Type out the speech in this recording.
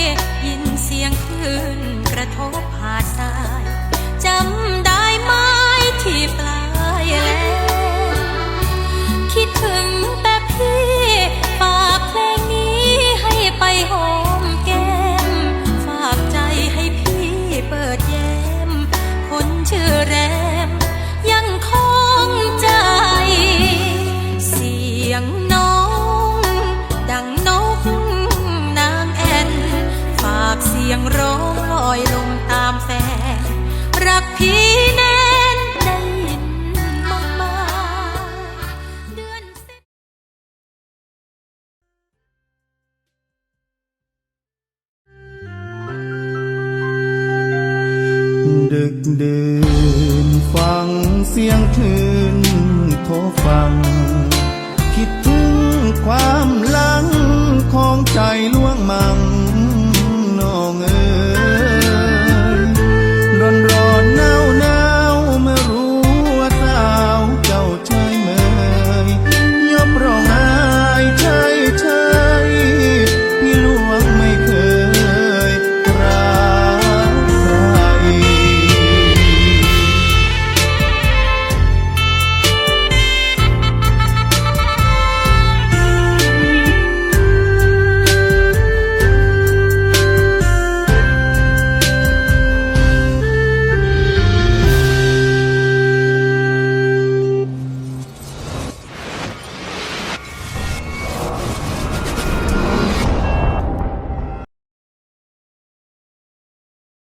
夜 ยงร้องลอยลมตามแสงรักพี่แน่นได้ยินมากมาเดือนสิบดึกดื่นฟังเสียงคลื่นโทรฟัง คิดถึงความหลังของใจล่วงมัง